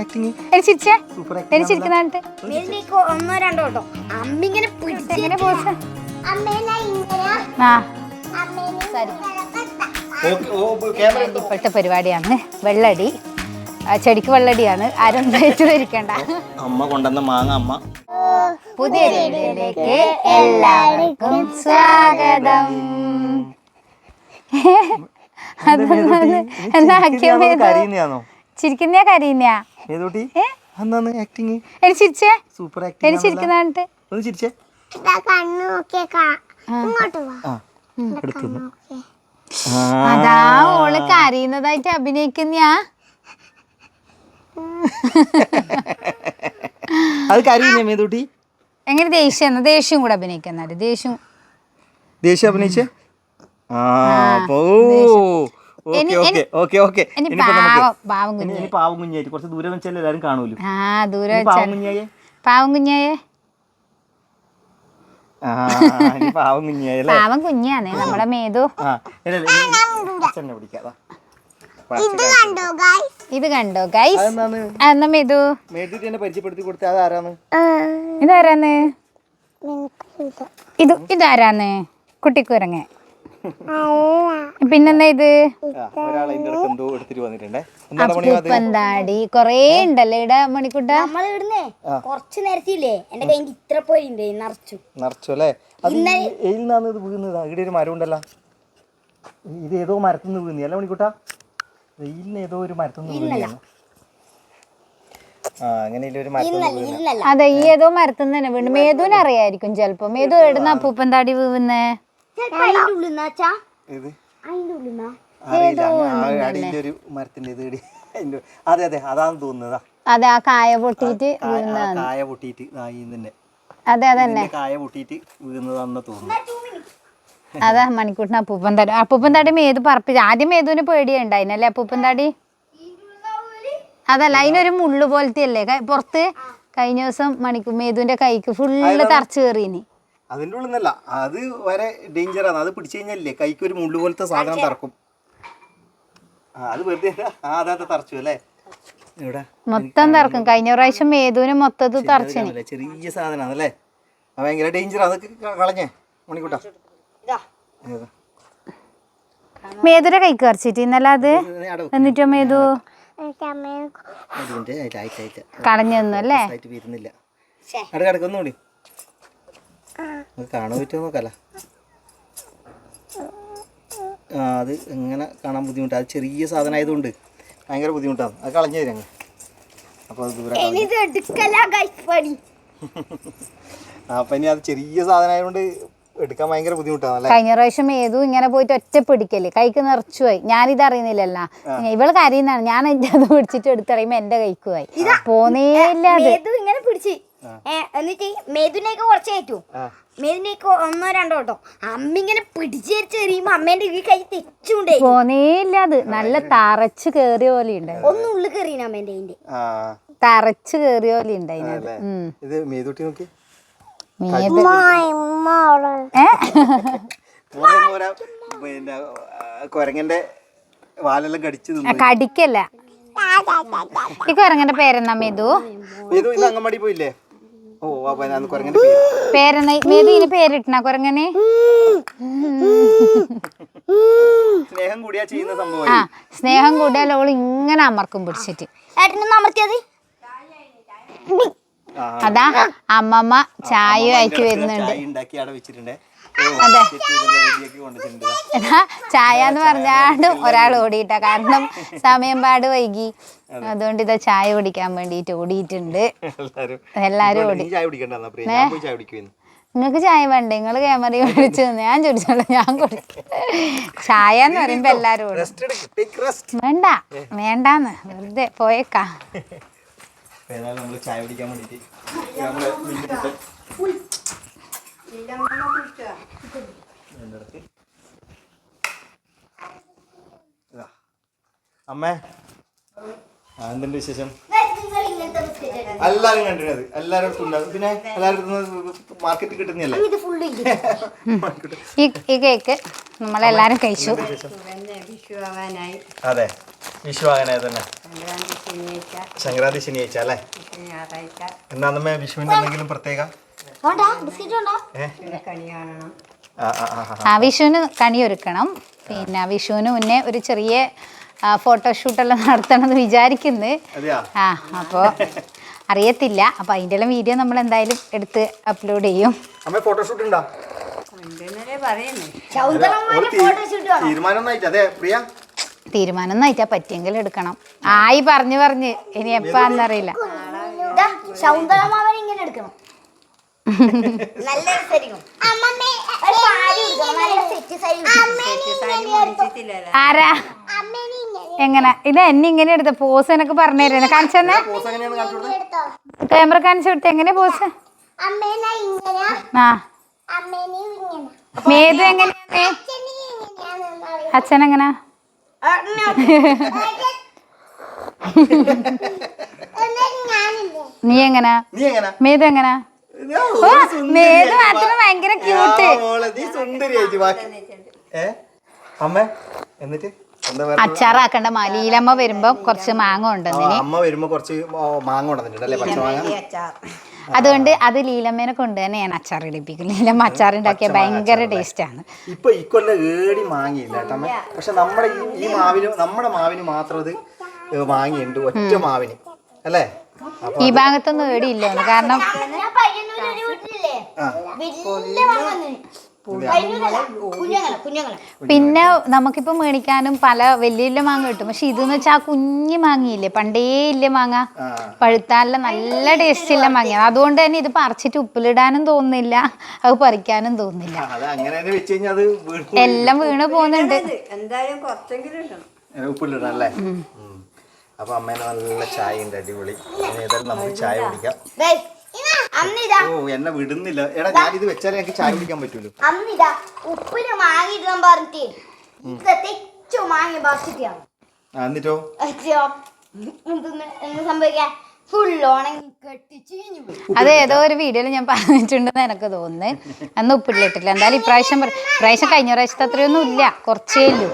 Acting ചിരിച്ചേ ചിരിക്കുന്നിട്ട് ഒന്നോ രണ്ടോ കേട്ടോ. അമ്മ ഇങ്ങനെ ഇപ്പോഴത്തെ പരിപാടിയാണ്. വെള്ളടി. ആ, ചെടിക്ക് വെള്ളടിയാണ്. ആരും തേച്ചു ധരിക്കണ്ട അമ്മ കൊണ്ടുവന്ന മാങ്ങ അമ്മ. പുതിയ വീഡിയോയിലേക്ക് എല്ലാവർക്കും സ്വാഗതം. അതൊന്നും എന്താ ആക്കിയോ മേതു കരയുന്നതാണോ ചിരിക്കുന്നേ കരയുന്നയാ മേതുട്ടി എന്താണ് ആക്ടിങ് എനി ചിരിച്ചേ സൂപ്പർ എനി ആക്ടിങ് ചിരിക്കുന്നിട്ട് ഒന്ന് ചിരിച്ചേ. കണ്ണു നോക്കിയേക്കാ. ഇങ്ങോട്ട് വാ. അതാ ഓൾ കരയുന്നതായിട്ട് അഭിനയിക്കുന്നയാ. അത് കരയുന്നേ മേതുട്ടി? എങ്ങനെ ദേഷ്യം ദേഷ്യം കൂടെ അഭിനയിക്കുന്നുണ്ട് ദേഷ്യം. ദേഷ്യം അഭിനയിച്ചേ? ആ അപ്പോ പാവം കുറച്ച് ദൂരം വെച്ചാൽ എല്ലാവരും കാണുമല്ലോ ആ ദൂരെ ഇനി പാവം വെച്ചാൽ കുഞ്ഞായേ പാവം കുഞ്ഞായേ ആ ഇനി പാവം കുഞ്ഞായി അല്ലേ? പാവം കുഞ്ഞാണ് നമ്മുടെ മേതു. ഇത് കണ്ടോ ഗൈസ് എന്നാ മേതു? പരിചയപ്പെടുത്തി കൊടുത്ത ഇതാരാന്ന്? ഇത് ഇതാരാന്ന്? കുട്ടിക്കുരങ്ങ് പിന്നെന്താ ഇത്? പന്താടി കൊറേ ഉണ്ടല്ലേ ഇട മണിക്കൂട്ട? നമ്മളിവിടുന്നേ കൊറച്ച് കുറച്ച് നേരത്തില്ലേ എന്റെ കയ്യിൽ ഇത്ര പോയിണ്ട് നിറച്ചു. നിറച്ചു അല്ലേ? ഇത് വീഴുന്നത്. ഇവിടെ ഒരു മരം ഉണ്ടല്ലോ. ഇത് ഏതോ മരത്തിൽ നിന്ന് വീഴുന്നേ. അല്ല മണിക്കൂട്ടാ? വെയിലിന് ഏതോ ഒരു മരത്തിൽ നിന്ന് ആ അങ്ങനെ ഒരു മരത്തിൽ നിന്ന് വീഴുന്ന ഇല്ലല്ല അതെ ഈ ഏതോ മരത്തുനിന്ന് തന്നെ വീണ്. മേതുവിനറിയായിരിക്കും ചെലപ്പോ. മേതു എവിടുന്ന അപ്പൂപ്പന്താടി വീഴുന്നേ? അതിന്റെ ഉള്ളിൽ നിന്നാച്ചാ ഇത് അതിന്റെ ഉള്ളിൽ അറിയില്ല. അടിയിലെ ഒരു മരത്തിന്റെ ഇത് ഇടി. അതെ അതെ. അതാന്ന് തോന്നുന്നതാ. അതെ ആ കായ പൊട്ടിയിട്ട് കായ പൊട്ടിയിട്ട് തന്നെ അതെ അതന്നെ. ഇതിന്റെ കായ പൊട്ടിയിട്ട് വീഴുന്നതാണെന്ന് തോന്നുന്നു അതാ മണിക്കൂട്ടിന് അപ്പൂപ്പൻ തടി അപ്പൂപ്പൻ തടി മേത് പറപ്പിച്ച് ആദ്യം മേതുവിന് പേടിയുണ്ടായിനല്ലേ അപ്പൂപ്പന്താടി അതല്ല അതിനൊരു മുള്ളു പോലത്തെ അല്ലേ പുറത്ത് കഴിഞ്ഞ ദിവസം മണിക്കൂ മേതുവിന്റെ കൈക്ക് ഫുള്ള് തറച്ചു കയറിയിനി അതിന്റെ ഉള്ളിൽ നിന്നല്ല അത് വരെ ഡേഞ്ചറാണ് അത് പിടിച്ചു കഴിഞ്ഞാലേ കൈക്ക് ഒരു മുള്ളു പോലത്തെ സാധനം തറക്കും ആ അത് വെറുതെ. ആ അതാ തറച്ചു അല്ലേ? ഇവിടെ മൊത്തം തറക്കും കഴിഞ്ഞ പ്രാവശ്യം മേതുവിന് മൊത്തത്തിൽ തറച്ചു ചെറിയ സാധനമാണ് അല്ലേ? ഭയങ്കര ഡേഞ്ചർ അതൊക്കെ കളഞ്ഞേ മണിക്കൂട്ടാ? മേതുവിന്റെ കൈക്ക് കറച്ചിട്ട് ഇന്നലെ അത്. എന്നിട്ടോ മേതു? ഒരു മിനിറ്റ് ആയിട്ട് ആയിട്ട് ആയിട്ട് കളഞ്ഞു അല്ലേ? കടക്കൊന്നുകൂടി വരുന്നില്ല. കിടക്കൊന്നുകൂടി കാണാൻ പറ്റുമോ നോക്കല്ല ആ അത് എങ്ങനെ കാണാൻ ബുദ്ധിമുട്ടാ. അത് ചെറിയ സാധനം ആയതുകൊണ്ട് ഭയങ്കര ബുദ്ധിമുട്ടാണ്. അത് കളഞ്ഞു തരാം അപ്പോൾ അത് ദൂരെ അപ്പം ഇനി അത് ചെറിയ സാധനം ആയതുകൊണ്ട് എടുക്കാൻ ഭയങ്കര ബുദ്ധിമുട്ടാണ് കഴിഞ്ഞ പ്രാവശ്യം ഏതു ഇങ്ങനെ പോയിട്ട് ഒറ്റ പിടിക്കൽ. കൈക്ക് നിറച്ചു പോയി ഞാനിത് അറിയുന്നില്ലല്ലോ. ഇവൾ കരയുന്നതാണ്. ഞാൻ എന്റെ അത് പിടിച്ചിട്ട് എടുത്തറിയുമ്പോ എന്റെ കൈക്കുമായി പോന്നേ പോന്നേയില്ല അത്. മേതു ഇങ്ങനെ പിടിച്ച്? എന്നിട്ട് മേതുനേക്ക് കുറച്ച് കയറ്റും. മേതുനേക്ക് ഒന്നോ രണ്ടോ കേട്ടോ. അമ്മ ഇങ്ങനെ പിടിച്ചേരിച്ച് എറിയുമ്പോ അമ്മേന്റെ ഈ കൈ തെച്ചുണ്ടേ. പോന്നേയില്ല അത്. നല്ല തറച്ച് കേറിയ പോലെ ഉണ്ട് ഒന്ന് ഉള്ളിൽ കയറീന അമ്മേന്റെ അതിന്റെ ആ. തറച്ച് കേറിയ പോലെ ഉണ്ട് ഇത് മേതൂട്ടി നോക്കി. പിന്നെ കുരങ്ങന്റെ വാലെല്ലാം കടിച്ചു കടിക്കല്ല. ഈ കൊരങ്ങന്റെ പേരെന്നാ മേതു? മേതു ഇന്ന് അങ്കമാടി പോയില്ലേ? മേതു ഇനി പേരിട്ടണ കുരങ്ങനെ? സ്നേഹം കൂടിയാ ചെയ്യുന്ന ആ സ്നേഹം കൂടിയാൽ ഓൾ ഇങ്ങനെ അമർക്കും പിടിച്ചിട്ട്. ഏട്ടനൊന്ന് അമർത്തിയത്. അതാ അമ്മമ്മ ചായ അയക്കി വരുന്നുണ്ട് അതെ. എന്നാ ചായ എന്ന് പറഞ്ഞാണ്ട് ഒരാൾ ഓടിയിട്ട. കാരണം സമയം പാട് വൈകി. അതുകൊണ്ട് ഇതാ ചായ കുടിക്കാൻ വേണ്ടിയിട്ട് ഓടിയിട്ടുണ്ട്. എല്ലാരും. ഓടി. നിങ്ങൾക്ക് ചായ വേണ്ട? നിങ്ങൾ ക്യാമറ മേടിച്ചു ഞാൻ ചോദിച്ചോളൂ. ഞാൻ കുടിക്കും. ചായ എന്ന് പറയുമ്പോ എല്ലാരും ഓടും. വേണ്ട. വേണ്ടാന്ന്. വെറുതെ പോയേക്കാ. ചായ കുടിക്കാൻ വേണ്ടിട്ട് അമ്മേ. എന്തുണ്ട് വിശേഷം? എല്ലാരും കണ്ടിരുന്നത് എല്ലാരും ഉണ്ടാകും പിന്നെ എല്ലാവരും മാർക്കറ്റിൽ കിട്ടുന്നില്ലേ ഈ കേക്ക് നമ്മളെല്ലാരും കഴിച്ചു. അതെ. വിഷു അങ്ങനെ തന്നെ. സംക്രാന്തി ശനിയാഴ്ച. അല്ലേ? എന്താ നമ്മ വിഷുവിന്റെ എന്തെങ്കിലും പ്രത്യേക? ആ ആ ആ, ആ. ആ. വിഷുവിന് കണി ഒരുക്കണം. പിന്നെ വിഷുവിന് മുന്നേ ഒരു ചെറിയ ഫോട്ടോഷൂട്ടെല്ലാം നടത്തണമെന്ന് വിചാരിക്കുന്നു. അതെയാ? ആ അപ്പോൾ അറിയത്തില്ല. അപ്പൊ അതിന്റെ എല്ലാം വീഡിയോ നമ്മൾ എന്തായാലും എടുത്ത് അപ്ലോഡ് ചെയ്യും. ഫോട്ടോഷൂട്ട് ഉണ്ടോ തീരുമാനം ആയിട്ടാ പറ്റിയെങ്കിൽ എടുക്കണം. ആയി പറഞ്ഞു പറഞ്ഞ്. ഇനി എപ്പാന്നറിയില്ല ശൗന്ദരമാവൻ ഇങ്ങനെ എടുക്കണം. ആരാ? എങ്ങനെ? ഇത് എന്നെ ഇങ്ങനെ എടുത്ത? പോസ് എനക്ക് പറഞ്ഞു തരുന്നത് കാണിച്ചു തന്നെ? പോസ് എങ്ങനെയാണ് കാണിച്ചു കൊടുത്തത് ക്യാമറ കാണിച്ചു വിട്ട് എങ്ങനെ പോസ് ആ. മേതു എങ്ങനെയാണ്? അച്ഛൻ എങ്ങനെ? നീ എങ്ങനെ? മേതു എങ്ങനെ? മേതു മാത്രം. ഭയങ്കര ക്യൂട്ട് നീ സുന്ദരിയായിട്ട് ബാക്കി ഏ? അമ്മ എന്നിട്ട് അച്ചാറാക്കണ്ട മലീലമ്മ വരുമ്പോ കുറച്ച് മാങ്ങ ഉണ്ടെന്ന് അമ്മ വരുമ്പോ കുറച്ച് മാങ്ങ പച്ചമാങ്ങ അതുകൊണ്ട് അത് ലീലമ്മേനെ കൊണ്ട് തന്നെ ഞാൻ അച്ചാർ ഇടിപ്പിക്കും. ലീലമ്മ അച്ചാർ ഉണ്ടാക്കിയ ഭയങ്കര ടേസ്റ്റ് ആണ് ഇപ്പൊ ഇക്കൊല്ലം ഏടി മാങ്ങിയില്ല അമ്മ. പക്ഷെ നമ്മുടെ ഈ മാവിന് നമ്മുടെ മാവിന് മാത്രം അത് മാങ്ങയുണ്ട് മാങ്ങിയുണ്ട് ഒറ്റ മാവിന്. അല്ലേ? ഈ ഭാഗത്തൊന്നും ഏടിയില്ല. കാരണം പിന്നെ നമുക്കിപ്പോ മേടിക്കാനും പല വലിയ വലിയ മാങ്ങ കിട്ടും. പക്ഷെ ഇതെന്ന് വെച്ചാൽ ആ കുഞ്ഞു മാങ്ങയില്ലേ? പണ്ടേ ഇല്ല മാങ്ങ. ആ. നല്ല ടേസ്റ്റ് ഇല്ല മാങ്ങ അതുകൊണ്ട് തന്നെ ഇത് പറിച്ചിട്ട് ഉപ്പിലിടാനും തോന്നുന്നില്ല. അത് പറിക്കാനും തോന്നുന്നില്ല. എല്ലാം വീണ് പോകുന്നുണ്ട്. എന്തായാലും കുറച്ചെങ്കിലും ഇടണം. അങ്ങനെ ഉപ്പിലിടണം അല്ലേ ഉം. അപ്പൊ അമ്മേനെ നല്ല ചായ ഉണ്ട് അടിപൊളി നമുക്ക് ചായ കുടിക്കാം. അന്നിതാ. ഓ എന്നെ വിടുന്നില്ല. എടാ ഞാൻ ഇത് വെച്ചാലേ എനിക്ക് ചായ കുടിക്കാൻ പറ്റൂലോ. അന്നിതാ ഉപ്പിന് മാങ്ങിയിടാൻ പറഞ്ഞിട്ട് ഇത് തെച്ചു മാങ്ങി ആ, എന്നിട്ടോ? പോയി. അത് ഏതോ ഒരു വീഡിയോയിൽ ഞാൻ പറഞ്ഞിട്ടുണ്ടെന്ന് എനിക്ക് തോന്നുന്നു. അന്ന് ഉപ്പിട്ടിട്ടില്ല എന്തായാലും ഇപ്രാവശ്യം ഇപ്രാവശ്യം കഴിഞ്ഞ പ്രാവശ്യത്തെ അത്രയൊന്നും ഇല്ല. കുറച്ചേ ഉള്ളൂ.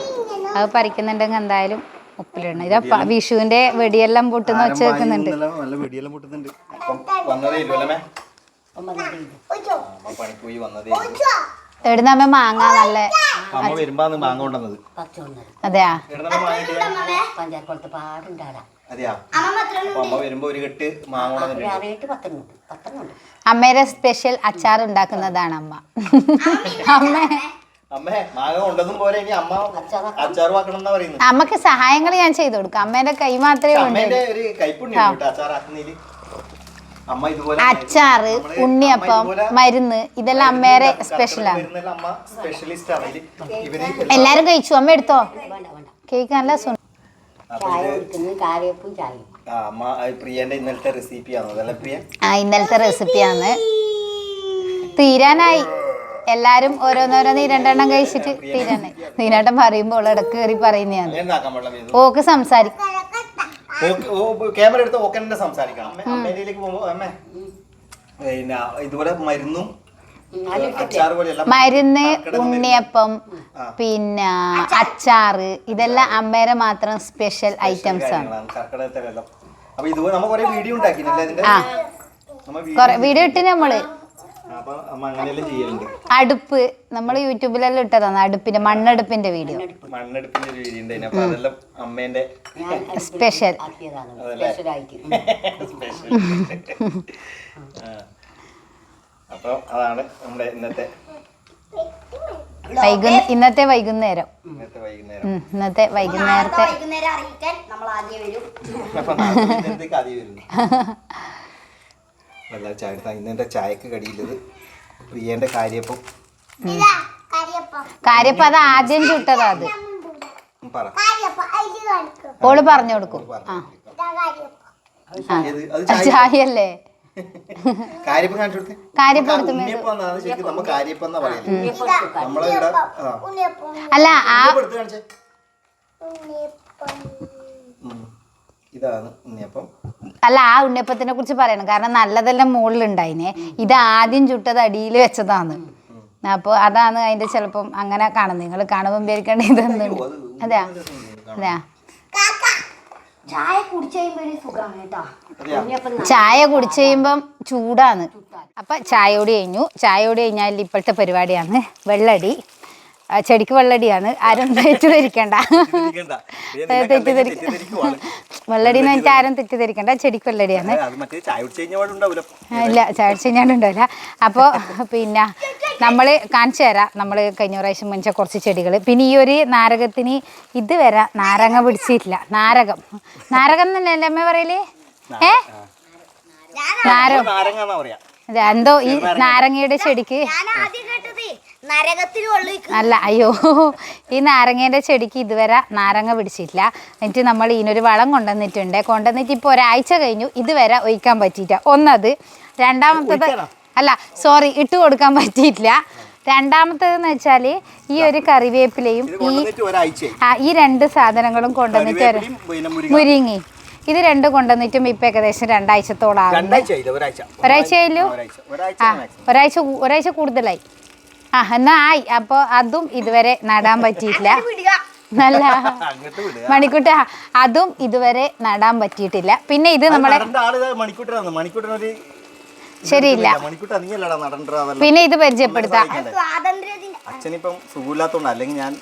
അത് പറിക്കുന്നുണ്ടെങ്കിൽ എന്തായാലും ഉപ്പിലിടണം. ഇതാ വിഷുവിന്റെ വെടിയെല്ലാം പൊട്ടുന്ന വെച്ച് വെക്കുന്നുണ്ട് നല്ല വെടിയെല്ലാം പൊട്ടുന്നുണ്ട്. എവിടുന്ന അമ്മ മാങ്ങ നല്ല അതെയാ? അമ്മയുടെ സ്പെഷ്യൽ അച്ചാർ ഉണ്ടാക്കുന്നതാണ് അമ്മ. അമ്മ. അമ്മേ മാങ്ങ കൊണ്ടതും പോലെ ഇനി അമ്മ അച്ചാർ വാക്കണം എന്നാ പറയുന്നത് അമ്മയ്ക്ക് സഹായങ്ങൾ ഞാൻ ചെയ്തു കൊടുക്കാം. അമ്മേന്റെ കൈ മാത്രമേ ഉണ്ട് അമ്മേന്റെ ഒരു കൈപ്പുണ്യം അമ്മ ഇതുപോലെ അച്ചാറ് ഉണ്ണിയപ്പം മരുന്ന് ഇതെല്ലാം അമ്മേരെ സ്പെഷ്യലാണ് അമ്മ സ്പെഷ്യലിസ്റ്റ് ആണ്. ഇതിൽ. ഇവർ എല്ലാരും കഴിച്ചു? അമ്മ എടുത്തോ? വേണ്ട വേണ്ട കേക്ക് നല്ല സു അപ്പൊ ചായ ഇത് കുടിക്കുന്നത് കാരയപ്പും ചായയും ആ, അമ്മ ആ, പ്രിയന്റെ ഇന്നലത്തെ റെസിപ്പി ആണ്? അതല്ലേ പ്രിയ? ഇന്നലത്തെ റെസിപ്പിയാണ് തീരാനായി. എല്ലാരും ഓരോന്നോരോന്ന് രണ്ടെണ്ണം കഴിച്ചിട്ട് തീരണേ. തീരാട്ടം പറയുമ്പോൾ ഇടയ്ക്ക് കയറി പറയുന്നതാണ് ഓക്ക് സംസാരിക്കും. ക്യാമറ എടുത്ത് ഓക്കെ തന്നെ സംസാരിക്കണം. അമ്മ അമ്മേലേക്ക് പോകുമ്പോ അമ്മേ. പിന്നെ ഇതുപോലെ മരുന്നും അച്ചാർ പോലെയല്ല മരുന്ന് കർക്കിടക ഉണ്ണിയപ്പം പിന്നെ അച്ചാറ് ഇതെല്ലാം അമ്മേരെ മാത്രം സ്പെഷ്യൽ ഐറ്റംസ് ആണ്. കാര്യങ്ങളാണ് കർക്കിടകത്തെ വെള്ളം. അപ്പൊ ഇതുപോലെ നമ്മ കുറെ വീഡിയോ ഇതിന്റെ ആ. നമ്മ കൊറേ വീഡിയോ ഇട്ട് നമ്മൾ. അടുപ്പ് നമ്മൾ യൂട്യൂബിലെല്ലാം ഇട്ടതാണ് അടുപ്പിന്റെ മണ്ണടുപ്പിന്റെ വീഡിയോ. മണ്ണെടുപ്പിന്റെ വീഡിയോ ഉണ്ടായിരുന്നു. അപ്പൊ അതെല്ലാം അമ്മേന്റെ സ്പെഷ്യൽ അപ്പൊ അതാണ് നമ്മുടെ ഇന്നത്തെ ഇന്നത്തെ വൈകുന്നേരം. ഇന്നത്തെ വൈകുന്നേരത്തെ വൈകുന്നേരം അറിയിക്കാൻ നമ്മൾ ആദ്യം വരും. നല്ല ചായ ഇന്ന് എന്റെ ചായക്ക് കടിയില്ലത്. പ്രിയന്റെ കാര്യപ്പം. ഇതാ കരിയപ്പം. അത് ആദ്യം ചുട്ടതാ അത്. പറ. ഓൾ പറഞ്ഞു കൊടുക്കും. ചായല്ലേ ഇതാ കരിയപ്പം. ഏത്? അത് ചായയല്ലേ? കാര്യപ്പം കാണിച്ചു കൊടുത്തേ. അല്ല ഇതാണ് ഉണ്ണിയപ്പം. അല്ല ആ ഉണ്ണിയപ്പത്തിനെ കുറിച്ച് പറയണം. കാരണം നല്ലതെല്ലാം മുകളിലുണ്ടായിനെ. ഇത് ആദ്യം ചുട്ടത് അടിയിൽ വെച്ചതാണ്. അപ്പോൾ അതാണ് അതിന്റെ ചിലപ്പം അങ്ങനെ കാണുന്നത്. നിങ്ങൾ കാണുമ്പോൾ വിചാരിക്കേണ്ട ഇതൊന്നും. അതെ അതെയാ? കാക്ക ചായ കുടിച്ചു കഴിയുമ്പം ചൂടാണ്. അപ്പം ചായയോട് കഴിഞ്ഞു. ചായയോട് കഴിഞ്ഞാൽ ഇപ്പോഴത്തെ പരിപാടിയാണ് വെള്ളടി. ചെടിക്ക് വെള്ളടിയാണ്. ആരും തെറ്റിദ്ധരിക്കണ്ട. തെറ്റിദ്ധരി വെള്ളടി എന്ന് വെച്ചാൽ ആരും തെറ്റിദ്ധരിക്കണ്ട. ചെടിക്ക് വെള്ളടിയാണ്. ഇല്ല മറ്റേ ചായ കുടിച്ച് കഴിഞ്ഞ ഇല്ല ചാടിച്ച് കഴിഞ്ഞാണ്ടുണ്ടാവില്ല അപ്പോൾ പിന്നെ നമ്മൾ കാണിച്ചു തരാം. നമ്മൾ കഴിഞ്ഞ പ്രാവശ്യം മുൻപ് കുറച്ച് ചെടികൾ പിന്നെ ഈ ഒരു നാരകത്തിന് ഇതുവരെ നാരങ്ങ പിടിച്ചിട്ടില്ല. നാരകം. നാരകം എന്നല്ലേ അമ്മ പറയലേ? ഏ? നാരകം. ഇത് എന്തോ ഈ നാരങ്ങയുടെ ചെടിക്ക്? അല്ല അയ്യോ ഈ നാരങ്ങേന്റെ ചെടിക്ക് ഇതുവരെ നാരങ്ങ പിടിച്ചിട്ടില്ല. എന്നിട്ട് നമ്മൾ ഇതിനൊരു വളം കൊണ്ടുവന്നിട്ടുണ്ട്. കൊണ്ടുവന്നിട്ട് ഇപ്പോൾ ഒരാഴ്ച കഴിഞ്ഞു. ഇതുവരെ ഒഴിക്കാൻ പറ്റിയില്ല ഒന്നത് രണ്ടാമത്തത് അല്ല സോറി ഇട്ട് കൊടുക്കാൻ പറ്റിയിട്ടില്ല. രണ്ടാമത്തേതെന്ന് വെച്ചാൽ ഈ ഒരു കറിവേപ്പിലയും ഈ ആ, ഈ രണ്ട് സാധനങ്ങളും കൊണ്ടുവന്നിട്ട് മുരിങ്ങ. ഇത് രണ്ടും കൊണ്ടുവന്നിട്ടും ഇപ്പം ഏകദേശം രണ്ടാഴ്ചത്തോളം ഒരാഴ്ച. ആയില്ലോ ഒരാഴ്ച. ഒരാഴ്ച ആ ഒരാഴ്ച ഒരാഴ്ച കൂടുതലായി. ആ എന്നാ ആയി. അപ്പോൾ അതും ഇതുവരെ നടാൻ പറ്റിയിട്ടില്ല. നല്ല അങ്ങോട്ട് വിടുക. മണിക്കൂട്ട അതും ഇതുവരെ നടാൻ പറ്റിയിട്ടില്ല. പിന്നെ ഇത് നമ്മളെ ശരിയില്ല. പിന്നെ ഇത് പരിചയപ്പെടുത്താം. അച്ഛനിപ്പം സുഖമില്ലാത്തോണ്ട് അല്ലെങ്കിൽ ഞാൻ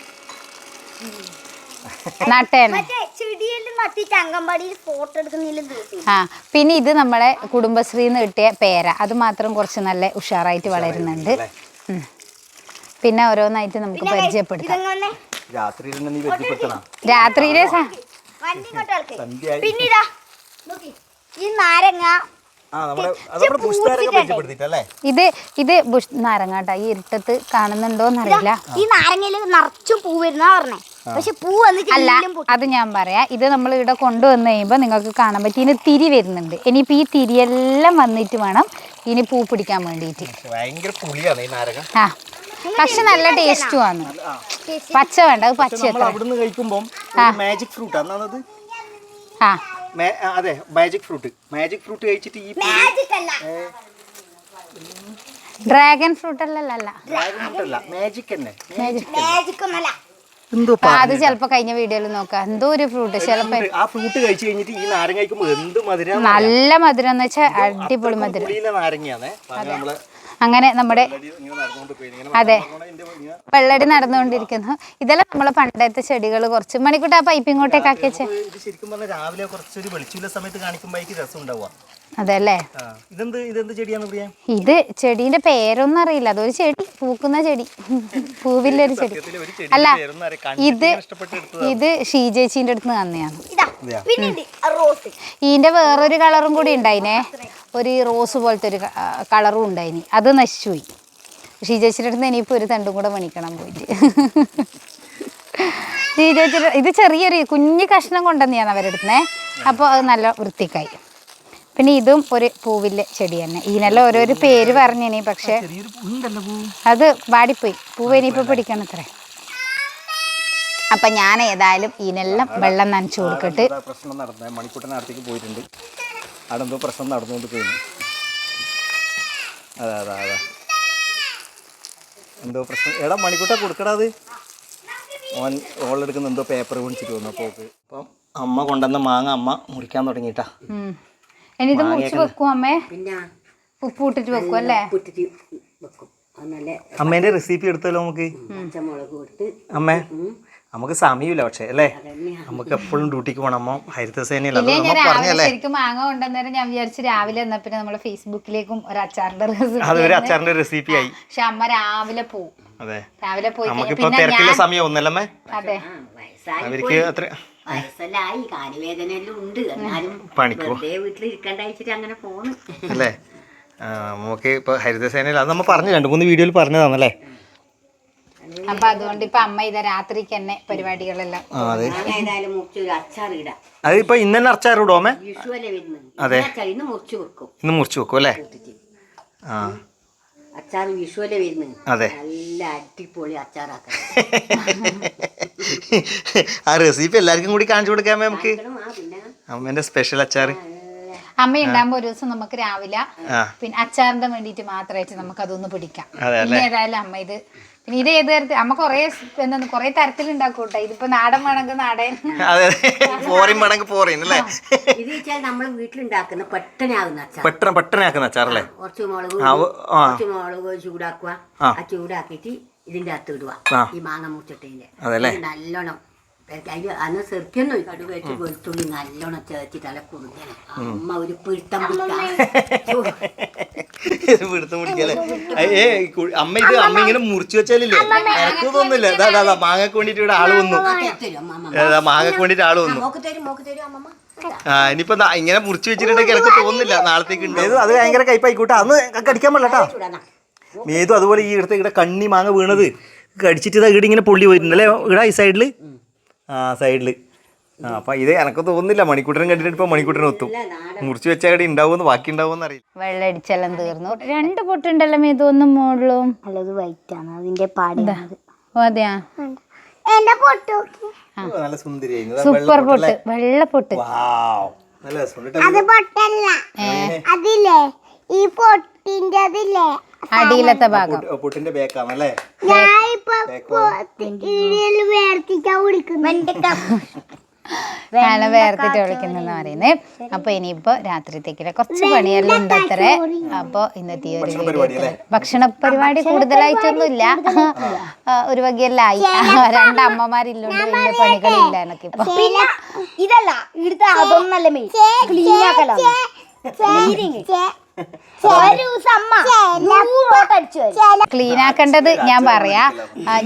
ആ പിന്നെ ഇത് നമ്മളെ കുടുംബശ്രീന്ന് കിട്ടിയ പേര. അത് മാത്രം കുറച്ച് നല്ല ഉഷാറായിട്ട് വളരുന്നുണ്ട്. ഉം. പിന്നെ ഓരോന്നായിട്ട് നമുക്ക് പരിചയപ്പെടുത്താം. രാത്രിയിലെ ഈ നാരങ്ങ ഇത് ഇത് ബുഷ് നാരങ്ങാട്ട ഈ ഇരുട്ടത്ത് കാണുന്നുണ്ടോന്നറിയില്ല. ഈ നാരങ്ങയിൽ നിറച്ചും പൂ വരുന്ന പറഞ്ഞേ. പക്ഷെ പൂ അല്ല അത് ഞാൻ പറയാം. ഇത് നമ്മൾ ഇവിടെ കൊണ്ടുവന്നു കഴിയുമ്പോൾ നിങ്ങൾക്ക് കാണാൻ പറ്റും. ഇതിന് തിരി വരുന്നുണ്ട്. ഇനിയിപ്പോൾ ഈ തിരിയെല്ലാം വന്നിട്ട് വേണം ഇനി പൂ പിടിക്കാൻ വേണ്ടിയിട്ട്. ഭയങ്കര പുളിയാണ് ഈ നാരങ്ങ. ആ. പക്ഷെ നല്ല ടേസ്റ്റും ആണ്. പച്ച വേണ്ട അത് പച്ച നമ്മൾ അവിടുന്ന് കഴിക്കുമ്പോൾ മാജിക് ഫ്രൂട്ട് ആ. അതെ മാജിക് ഫ്രൂട്ട് മാജിക് ഫ്രൂട്ട് കഴിച്ചിട്ട് ഈ ഡ്രാഗൺ ഫ്രൂട്ട് അല്ലല്ല ഡ്രാഗൺ ഫ്രൂട്ട് അല്ല മാജിക് അത് ചെലപ്പോ കഴിഞ്ഞ വീഡിയോയിൽ നോക്കാം. എന്തോ ഒരു ഫ്രൂട്ട് ചിലപ്പോൾ ആ ഫ്രൂട്ട് കഴിച്ചു കഴിഞ്ഞിട്ട് ഈ നാരങ്ങ കഴിക്കുമ്പോൾ എന്ത് മധുരം നല്ല മധുരം എന്ന് വെച്ചാൽ അടിപൊളി മധുരം. നാരങ്ങയാണ് നമ്മൾ അങ്ങനെ നമ്മുടെ അതെ. വെള്ളടി നടന്നുകൊണ്ടിരിക്കുന്നു. ഇതെല്ലാം നമ്മളെ പണ്ടത്തെ ചെടികൾ കുറച്ച് മണിക്കൂട്ട് ആ പൈപ്പ് ഇങ്ങോട്ടേക്ക് ആക്കി വെച്ചേ. ശരിക്കും പറഞ്ഞാൽ രാവിലെ കുറച്ചൊരു സമയത്ത് രസം ഉണ്ടാവുക. അതല്ലേ? ഇതെന്ത് ഇതെന്ത് ചെടിയാണ് പ്രിയ? ഇത് ചെടീന്റെ പേരൊന്നും അറിയില്ല. അതൊരു ചെടി പൂക്കുന്ന ചെടി. പൂവില്ലൊരു ചെടി. സത്യത്തിൽ ഒരു ചെടി അല്ല ഇത് ഇത് ഷീജേച്ചിന്റെ അടുത്ത് തന്നെയാണ്. ഇതാ പിന്നെ റോസ് ഇതിന്റെ വേറൊരു കളറും കൂടി ഉണ്ടായിനെ. ഒരു റോസ് പോലത്തെ ഒരു കളറും ഉണ്ടായിനി. അത് നശിച്ചുപോയി. ഷീജേച്ചിയുടെ അടുത്ത് ഇനിയിപ്പോൾ ഒരു തണ്ടും കൂടെ മണിക്കണം പോയിട്ട്. ഷീജേച്ചിയുടെ ഇത് ചെറിയൊരു കുഞ്ഞു കഷ്ണം കൊണ്ടുവന്നെയാണ് അവരുടെ അടുത്തുനിന്നേ അപ്പോൾ അത് നല്ല വൃത്തിക്കായി. പിന്നെ ഇതും ഒരു പൂവിന്റെ ചെടി തന്നെ. ഇതിനെല്ലാം ഓരോരോ പേര് പറഞ്ഞിനി പക്ഷേ ചെറിയൊരു ഉണ്ടല്ലോ പൂ. അത് വാടിപ്പോയി. പൂവ് ഇനിയിപ്പോൾ പിടിക്കണം അത്രേ അപ്പം ഞാൻ ഏതായാലും ഇതിനെല്ലാം വെള്ളം നനച്ചു കൊടുക്കട്ട് പ്രശ്നം നടന്നത് മണിക്കൂട്ടൻ അടുത്തേക്ക് പോയിട്ടുണ്ട്. അവിടെ എന്തോ പ്രശ്നം നടന്നുകൊണ്ട് പോയി അതെ അതെ അതെ. എന്തോ പ്രശ്നം. എടാ മണിക്കൂട്ട കൊടുക്കടാ അത്. ഓൻ ഓളെടുക്കുന്ന എന്തോ പേപ്പർ വിളിച്ചിട്ട് വന്നു അപ്പോൾ അപ്പം അമ്മ കൊണ്ടുവന്ന മാങ്ങ അമ്മ മുറിക്കാൻ തുടങ്ങിയിട്ടാ. മുറിച്ച് വെക്കും അമ്മേ. പിന്നെ ഉപ്പ് ഇട്ടിട്ട് വെക്കും അല്ലേ? അമ്മേന്റെ റെസിപ്പി എടുത്തല്ലോ നമുക്ക്. അമ്മേ. നമുക്ക് സമയമില്ല പക്ഷേ അല്ലേ? നമുക്ക് എപ്പോഴും ഡ്യൂട്ടിക്ക് പോകണം അമ്മ ഹരിതസേനയിൽ ശരിക്കും മാങ്ങ കൊണ്ടുവന്നേരം ഞാൻ വിചാരിച്ചു രാവിലെ എന്നാ പിന്നെ നമ്മളെ ഫേസ്ബുക്കിലേക്കും ഒരു അച്ചാറിന്റെ റെസിപ്പി അതൊരു അച്ചാറിന്റെ റെസിപ്പി ആയി. പക്ഷെ അമ്മ രാവിലെ പോവും. അതെ. രാവിലെ പോയി നമുക്കിപ്പോ സമയം ഒന്നല്ലമ്മേ അതെ. ആ വയസ്സായി അവർക്ക് അത്ര വയസ്സെല്ലായി. കാലുവേദനയെല്ലാം ഉണ്ട്. എന്നാലും വെച്ചിട്ട് അങ്ങനെ പോണ്. അല്ലേ? നമുക്ക് ഇപ്പൊ ഹരിതസേനയിൽ അത് നമ്മൾ പറഞ്ഞു രണ്ട് മൂന്ന് വീഡിയോയിൽ പറഞ്ഞതാണല്ലേ അപ്പൊ അതുകൊണ്ട് ഇപ്പൊ അമ്മ ഇതാ രാത്രിക്ക് തന്നെ പരിപാടികളെല്ലാം. അതെ. ഏതായാലും മുറിച്ച് ഒരു അച്ചാർ ഇടാം. അതിപ്പോ ഇന്ന് തന്നെ അച്ചാറിടുമോ അമ്മേ? വിഷുവല്ലേ വരുന്നത്. അതെ. ഇന്ന് അച്ചാർ ഇന്ന് മുറിച്ച് വെക്കും. ഇന്ന് മുറിച്ച് വെക്കും അല്ലേ? ആ. അച്ചാർ വിഷുവല്ലേ വരുന്നത്. അതെ. നല്ല അടിപൊളി അച്ചാറാക്കണം ആ റെസിപ്പി എല്ലാവർക്കും കൂടി കാണിച്ചു കൊടുക്കാമേ നമുക്ക്. ആ പിന്നെ. അമ്മേന്റെ സ്പെഷ്യൽ അച്ചാർ അമ്മ ഉണ്ടാകുമ്പോ ഒരു ദിവസം നമുക്ക് രാവിലെ ആ. പിന്നെ അച്ചാറിന്റെ വേണ്ടിയിട്ട് മാത്രമായിട്ട് നമുക്ക് അതൊന്ന് പിടിക്കാം. അതെ ഇനി ഏതായാലും അമ്മ ഇത് പിന്നെ ഇത് ഏത് തരത്തിൽ? അമ്മ കൊറേ എന്താണ് കൊറേ തരത്തിൽ ഉണ്ടാക്കും ഇതിപ്പോ നാടൻ വേണമെങ്കിൽ നാടൻ. അതെ ഫോറിൻ വേണമെങ്കിൽ ഫോറിൻ അല്ലേ? ഇത് വെച്ചാൽ നമ്മൾ വീട്ടിലുണ്ടാക്കുന്ന പെട്ടെന്നാകുന്ന അച്ചാർ പെട്ടെന്ന് പെട്ടെന്ന് ആക്കുന്ന അച്ചാറല്ലേ കുറച്ച് മുളക്. കുറച്ച് മുളക് ചൂടാക്കുക. ആ. ചൂടാക്കിയിട്ട് ഇതിന്റെ അകത്ത് ഇടുക. ഈ മാങ്ങ മുറിച്ചിട്ടതിന്റെ നല്ലോണം അതിൽ അന്ന് സെർക്കൊന്നും കടുക് വെച്ച് വെളുത്തുള്ളി നല്ലോണം ചേർത്തിട്ട് അല്ല അമ്മ ഒരു പിടുത്തം പിടുത്തം പിടിക്കല്ലേ ഏ അമ്മ ഇത് അമ്മ ഇങ്ങനെ മുറിച്ചു വെച്ചാലില്ലേ? എനിക്ക് ഇതാ, ഇതാ മാങ്ങക്ക് വേണ്ടിട്ട് ഇവിടെ ആൾ വന്നു. ഏതാ മാങ്ങക്ക് വേണ്ടിട്ട് ആൾ വന്നു. ആ ഇനിയിപ്പോ ഇങ്ങനെ മുറിച്ചു വെച്ചിട്ടുണ്ടെങ്കിൽ എനിക്ക് തോന്നുന്നില്ല. നാളത്തേക്ക് ഉണ്ട് അത് ഭയങ്കര കയ്പായിക്കോട്ടെ അന്ന് കടിക്കാൻ പറ്റാ മേതു അതുപോലെ ഈ ഇടത്ത് ഇവിടെ കണ്ണി മാങ്ങ വീണത്. കടിച്ചിട്ട് ഇതാ ഇവിടെ ഇങ്ങനെ പൊള്ളി പോയിട്ടുണ്ട്. അല്ലേ? ഇവിടെ ഈ സൈഡിൽ സൈഡിൽ ആ അപ്പം ഇത് എനക്ക് തോന്നുന്നില്ല. മണിക്കൂട്ടനും കണ്ടിട്ട് ഇപ്പോൾ മണിക്കൂട്ടനും ഒത്തും. മുറിച്ച് വെച്ച കടി ഉണ്ടാവുമെന്ന് ബാക്കി ഉണ്ടാവുമെന്ന് അറിയില്ല. വെള്ളടിച്ചെല്ലാം തീർന്നു. രണ്ട് പൊട്ടുണ്ടല്ലോ ഇതൊന്നും മോളിലും. നല്ലത് വൈറ്റ് ആണ് അതിന്റെ പാടി ഓ അതെയാ? നല്ല സുന്ദരിയായി സൂപ്പർ പൊട്ട് വെള്ള പൊട്ട്. നല്ല രസമുണ്ട് അത് പൊട്ടല്ല. അതില്ലേ? ഈ പൊട്ടിന്റെ അതില്ലേ അടിയിലത്തെ ഭാഗം. പുട്ടിന്റെ ഞാൻ വേർത്തിട്ട് വിളിക്കുന്നെന്ന് പറയുന്നത് അപ്പൊ ഇനിയിപ്പോ രാത്രിത്തേക്കിലെ കുറച്ച് പണിയെല്ലാം ഉണ്ട് അത്രേ അപ്പൊ ഇന്നത്തെ ഈ ഒരു വീഡിയോ. ഭക്ഷണ പരിപാടി കൂടുതലായിട്ടൊന്നുമില്ല. ഇല്ല ഒരു വകയല്ലായി ആയി. രണ്ട് അമ്മമാരില്ലോണ്ട് വലിയ പണികളില്ല എന്നൊക്കെ ഇപ്പൊ. ഇതല്ല ഇവിടുത്തെ അതൊന്നല്ല ക്ലീൻ ആക്കേണ്ടത് ഞാൻ പറയാ.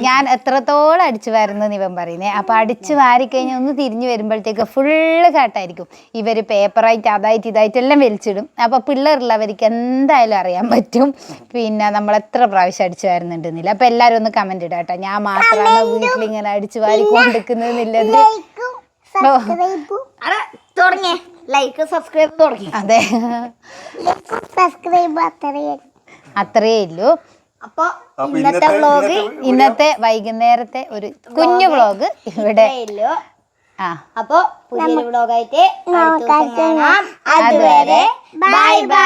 ഞാൻ എത്രത്തോളം അടിച്ചു വരുന്നെന്ന് ഇവൻ പറയുന്നേ അപ്പൊ അടിച്ചു വാരിക്കഴിഞ്ഞാൽ ഒന്ന് തിരിഞ്ഞു വരുമ്പോഴത്തേക്ക് ഫുള്ള് കാട്ടായിരിക്കും ഇവർ പേപ്പറായിട്ട് അതായിട്ട് ഇതായിട്ട് എല്ലാം വലിച്ചിടും. അപ്പൊ പിള്ളേരുള്ളവർക്ക് എന്തായാലും അറിയാൻ പറ്റും. പിന്നെ നമ്മൾ എത്ര പ്രാവശ്യം അടിച്ചു വരുന്നുണ്ടെന്നില്ല അപ്പൊ എല്ലാരും ഒന്ന് കമന്റ് ഇടാം കേട്ടോ. ഞാൻ മാത്രമാണ് വീട്ടിൽ ഇങ്ങനെ അടിച്ചു വാരി തുടങ്ങിയേ അതെ തുടങ്ങിയ ലൈക്ക് സബ്സ്ക്രൈബ് തുടങ്ങി. അതെ. സബ്സ്ക്രൈബ് അത്രയേ. അത്രയേ ഉള്ളൂ. അപ്പൊ ഇന്നത്തെ വ്ളോഗ് ഇന്നത്തെ വൈകുന്നേരത്തെ ഒരു കുഞ്ഞു വ്ളോഗ് ഇവിടെ. ഇല്ലോ ആ. അപ്പൊ പുതിയ വ്ളോഗായിട്ട് അതുവരെ ബൈ ബൈ